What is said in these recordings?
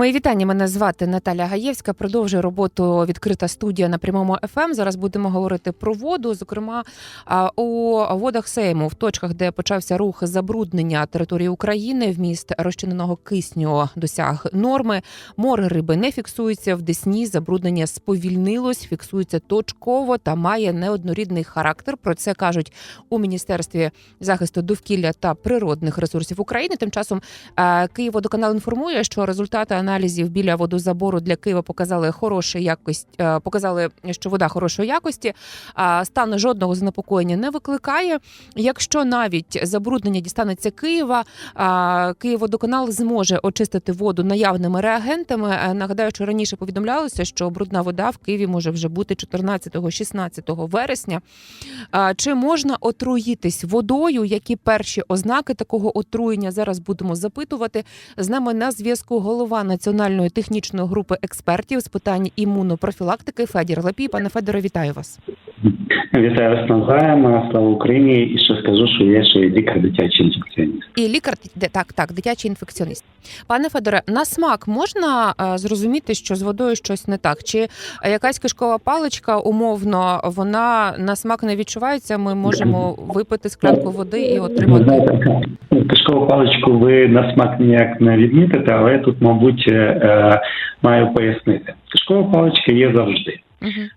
Мої вітання. Мене звати Наталя Гаєвська. Продовжує роботу відкрита студія на прямому ФМ. Зараз будемо говорити про воду. Зокрема, у водах Сейму, в точках, де почався рух забруднення території України, вміст розчиненого кисню досяг норми. Море риби не фіксується в Десні. Забруднення сповільнилось, фіксується точково та має неоднорідний характер. Про це кажуть у міністерстві захисту довкілля та природних ресурсів України. Тим часом Київводоканал інформує, що результати аналізів біля водозабору для Києва показали хорошу якість, е, показали, що вода хорошої якості. А стан жодного занепокоєння не викликає. Якщо навіть забруднення дістанеться Києва, Київводоканал зможе очистити воду наявними реагентами. Е, Нагадаю, що раніше повідомлялося, що брудна вода в Києві може вже бути 14-16 вересня. Чи можна отруїтись водою? Які перші ознаки такого отруєння зараз будемо запитувати? З нами на зв'язку голова національної технічної групи експертів з питань імунопрофілактики Федір Лапій. Пане Федоре, вітаю вас. Вітаю вас навзаєм, слава Україні. І ще скажу, що я ще лікар дитячий інфекціоніст. І лікар так, так, дитячий інфекціоніст. Пане Федоре, на смак можна е, зрозуміти, що з водою щось не так? Чи якась кишкова паличка, умовно, вона на смак не відчувається? Ми можемо випити склянку води і отримати. знаєте, кишкову паличку ви на смак ніяк не відмітите, але я тут, мабуть, е, маю пояснити. Кишкова паличка є завжди.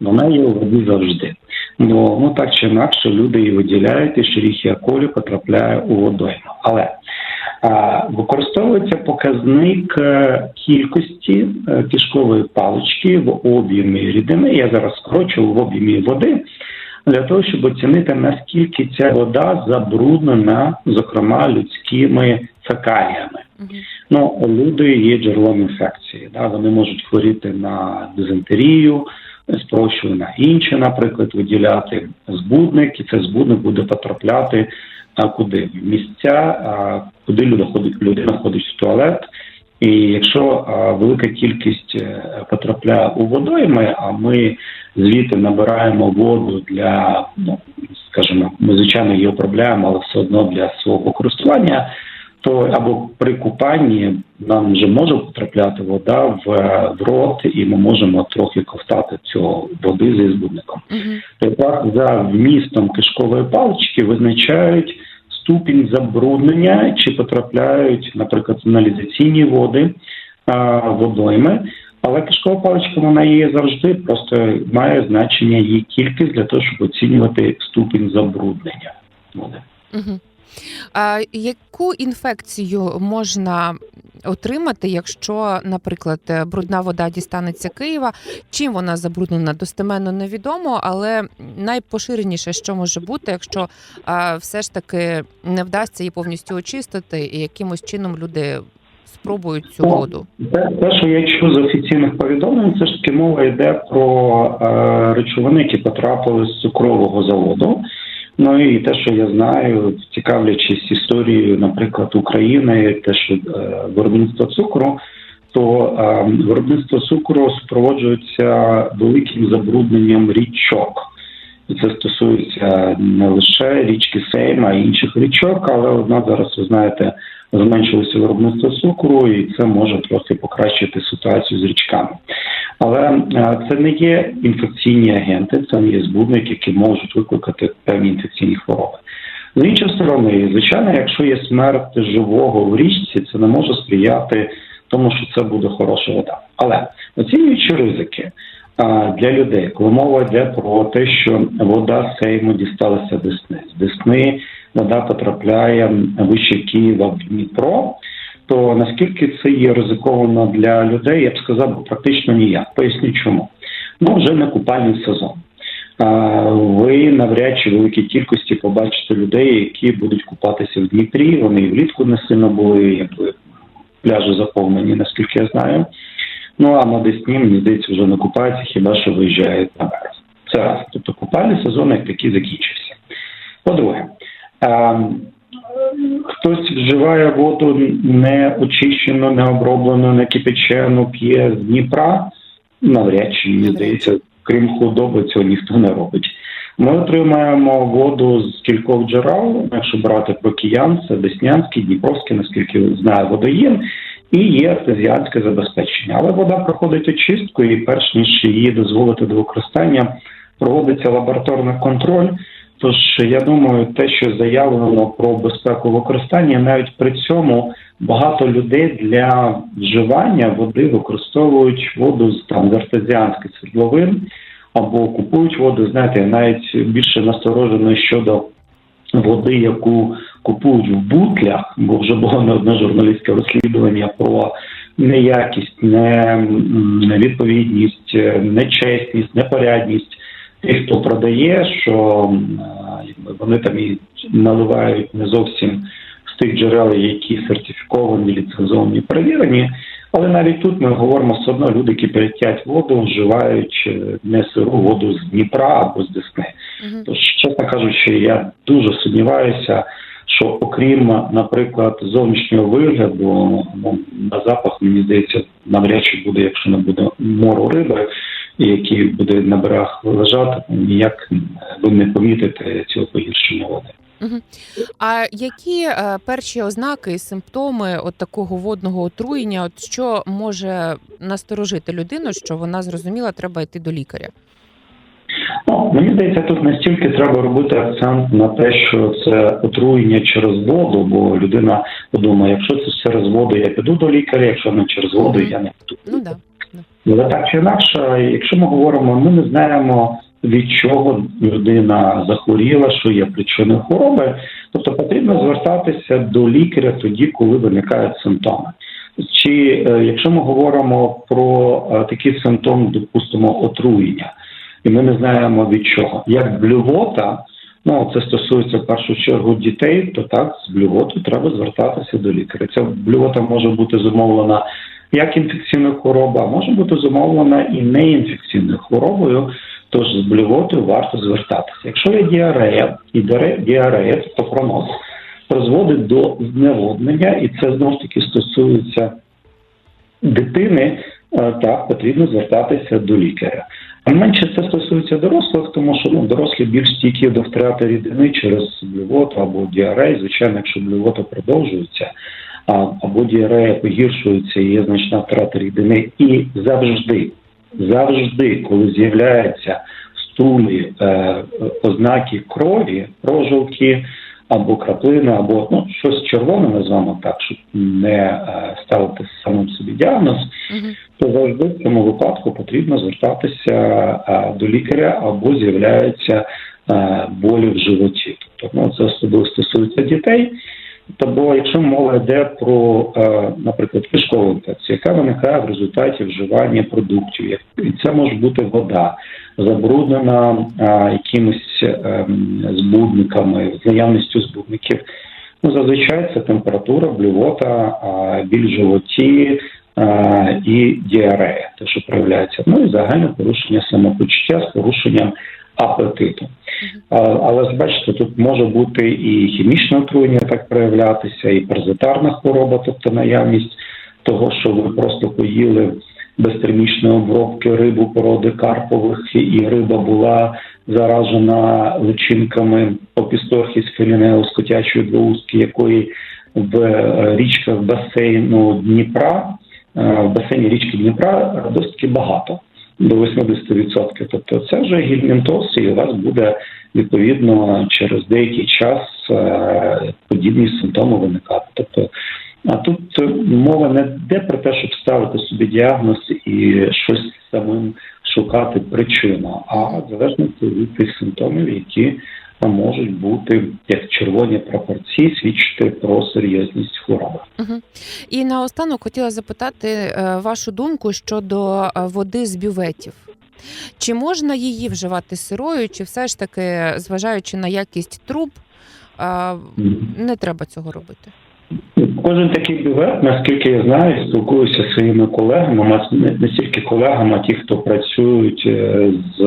Вона є у воді завжди. Ну, ну так чи інакше люди її виділяють, і шеріхія колі потрапляє у водойму. Але а, використовується показник е, кількості е, кишкової палички в об'ємі рідини. Я зараз скорочу в об'ємі води для того, щоб оцінити наскільки ця вода забруднена, зокрема людськими фекаліями. Мгм. Ну, люди є джерелом інфекції. Да? Вони можуть хворіти на дизентерію, спрощую на інше, наприклад, виділяти збудник, і цей збудник буде потрапляти а, куди? В місця, а, куди людина ходить в туалет. І якщо а, велика кількість е, потрапляє у водойми, а ми звідти набираємо воду для, ну скажімо, ми звичайно її обробляємо, але все одно для свого користування, то або при купанні нам вже може потрапляти вода в, в рот, і ми можемо трохи ковтати цього води зі збудником. Мгм. Тепер за вмістом кишкової палички визначають ступінь забруднення, чи потрапляють, наприклад, каналізаційні води а, водойми. Але кишкова паличка вона є завжди, просто має значення її кількість для того, щоб оцінювати ступінь забруднення води. Мгм. А яку інфекцію можна отримати, якщо, наприклад, е, брудна вода дістанеться Києва? Чим вона забруднена? Достеменно невідомо, але найпоширеніше, що може бути, якщо а, все ж таки не вдасться її повністю очистити, і якимось чином люди спробують цю Ну, воду. Те, те, що я чув з офіційних повідомлень, це ж таки мова йде про е, речовини, які потрапили з цукрового заводу. Ну і те, що я знаю, цікавлячись історією, наприклад, України, те, що е, виробництво цукру, то е, виробництво цукру супроводжується великим забрудненням річок. І це стосується не лише річки Сейма, а інших річок, але одна зараз, ви знаєте, зменшилося виробництво цукру, і це може трохи покращити ситуацію з річками. Але е, це не є інфекційні агенти, це не є збудники, які можуть викликати певні інфекційні хвороби. З іншої сторони, звичайно, якщо є смерть живого в річці, це не може сприяти тому, що це буде хороша вода. Але оцінюючи ризики для людей, коли мова йде про те, що вода Сейму дісталася Десни, з Десни вода потрапляє вище Києва в Дніпро, то наскільки це є ризиковано для людей, я б сказав, практично ніяк. Поясню чому. Ну, вже не купальний сезон. Ви навряд чи великій кількості побачите людей, які будуть купатися в Дніпрі. Вони і влітку не сильно були, якби пляжі заповнені, наскільки я знаю. Ну а на Десні, мені здається, вже не купаються, хіба що виїжджають на берег. Це раз. Тобто купальний сезон як такий закінчився. По-друге, хтось вживає воду не очищену, не оброблену, не кипячену, п'є з Дніпра. Навряд чи мені здається, крім худоби, цього ніхто не робить. Ми отримаємо воду з кількох джерел, якщо брати про киян, це Деснянський, Дніпровський, наскільки знаю, водоєм. і є артезіанське забезпечення. Але вода проходить очистку, і перш ніж її дозволити до використання, проводиться лабораторний контроль. Тож я думаю, те, що заявлено про безпеку використання, навіть при цьому багато людей для вживання води використовують воду з там з артезіанських або купують воду. Знаєте, навіть більше насторожений щодо води, яку купують в бутлях, бо вже було не одне журналістське розслідування про неякість, невідповідність, нечесність, непорядність тих, хто продає, що якби вони там і наливають не зовсім з тих джерел, які сертифіковані, ліцензовані, перевірені. Але навіть тут ми говоримо все одно, люди кипятять воду, вживають е, не сиру воду з Дніпра або з Десни. Мгм. Тож, чесно кажучи, я дуже сумніваюся, що окрім, наприклад, зовнішнього вигляду, ну на запах, мені здається, навряд чи буде, якщо не буде мору риби, який буде на берегах лежати, ніяк е, ви не помітите цього погіршення води. А які е, перші ознаки і симптоми от такого водного отруєння? От що може насторожити людину, що вона зрозуміла, треба йти до лікаря? Ну, мені здається, тут настільки треба робити акцент на те, що це отруєння через воду, бо людина подумає, якщо це через воду, я піду до лікаря, якщо не через воду, я не піду. Ну да. Але так чи інакше, якщо ми говоримо, ми не знаємо від чого людина захворіла, що є причиною хвороби, тобто потрібно звертатися до лікаря тоді, коли виникають симптоми. Чи е, якщо ми говоримо про е, такі симптоми, допустимо, отруєння, і ми не знаємо від чого, як блювота, ну це стосується в першу чергу дітей, то так з блювотою треба звертатися до лікаря. Ця блювота може бути зумовлена як інфекційною хворобою, а може бути зумовлена і неінфекційною хворобою. Тож з блювотою варто звертатися. Якщо є діарея і діарея, тобто пронос, призводить до зневоднення, і це знову ж таки стосується дитини, е, так потрібно звертатися до лікаря. А менше це стосується дорослих, тому що ну, дорослі більш стійкі до втрати рідини через блювоту або діарею. Звичайно, якщо блювота продовжується, або діарея погіршується є значна втрата рідини, і завжди, завжди, коли з'являються стулі е, ознаки крові, прожилки або краплини, або ну щось червоне, назвемо так, щоб не е, ставити самим собі діагноз, Мгм. то завжди в цьому випадку потрібно звертатися е, до лікаря або з'являються е, болі в животі. Тобто ну, це особливо стосується дітей. Тобто, якщо мова йде про, е, наприклад, кишкову інфекцію, яка виникає в результаті вживання продуктів, і це може бути вода, забруднена е, якимись е, збудниками, наявністю збудників. Ну, зазвичай це температура, блювота, біль в животі і діарея, те, що проявляється. Ну і загальне порушення самопочуття з порушенням апетиту. Але ж бачите, тут може бути і хімічне отруєння так проявлятися, і паразитарна хвороба, тобто наявність того, що ви просто поїли без обробки рибу породи карпових, і риба була заражена личинками опістохіс філінеус котячої двоустки, якої в е, річках басейну Дніпра, е, в басейні річки Дніпра досить багато до 80%. Тобто це вже гельмінтоз, і у вас буде відповідно через деякий час е, подібні симптоми виникати. Тобто, а тут мова не йде про те, щоб ставити собі діагноз і щось самим шукати причину, а залежно від тих симптомів, які е, можуть бути як червоні пропорції, свідчити про серйозність хвороби. Мгм. І наостанок хотіла запитати е, вашу думку щодо е, води з бюветів. Чи можна її вживати сирою, чи все ж таки, зважаючи на якість труб, не треба цього робити? Кожен такий бювет, наскільки я знаю, спілкуюся зі своїми колегами, не тільки колегами, а ті, хто працюють е, з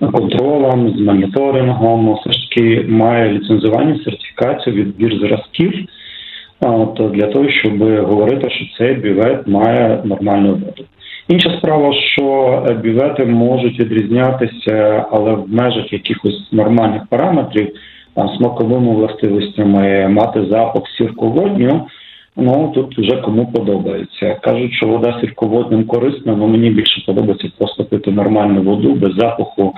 контролем, з моніторингом, все ж таки має ліцензування, сертифікацію, відбір зразків. То для того, щоб говорити, що цей бювет має нормальну воду. Інша справа, що е, бювети можуть відрізнятися, але в межах якихось нормальних параметрів, смаковими властивостями, мати запах сірководню, Ну тут вже кому подобається. Кажуть, що вода сільководним корисна, але мені більше подобається просто пити нормальну воду без запаху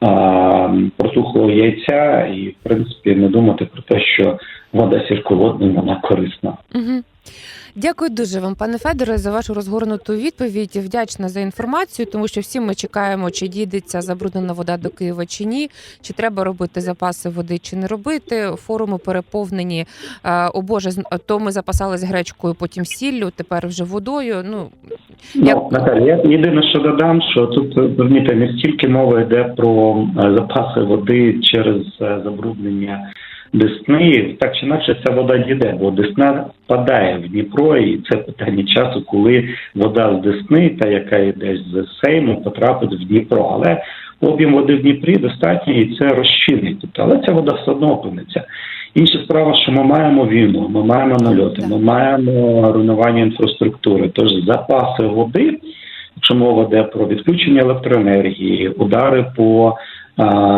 а, протухлого яйця, і в принципі не думати про те, що вода сільсьководним вона корисна. Угу. Дякую дуже вам, пане Федоре, за вашу розгорнуту відповідь. Вдячна за інформацію, тому що всі ми чекаємо, чи дійдеться забруднена вода до Києва чи ні, чи треба робити запаси води, чи не робити. Форуми переповнені. О Боже, то ми запасались гречкою, потім сіллю, тепер вже водою. Ну Як- Ну, Наталя, я єдине, що додам, що тут е, розумієте, не стільки мова йде про е, запаси води через е, забруднення Десни. Так чи інакше ця вода дійде, бо Десна впадає в Дніпро, і це питання часу, коли вода з Десни, та яка йде з Сейму, потрапить в Дніпро. Але об'єм води в Дніпрі достатній і це розчинить. Тобто, але ця вода все одно опиниться. Інша справа, що ми маємо війну, ми маємо нальоти, ми маємо руйнування інфраструктури. Тож запаси води, якщо мова йде про відключення електроенергії, удари по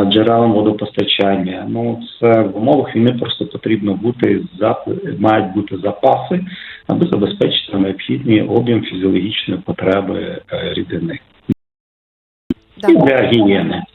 джерелам водопостачання. Ну це в умовах війни просто потрібно бути мають бути запаси, аби забезпечити необхідний об'єм фізіологічної потреби е, рідини да. і для гігієни.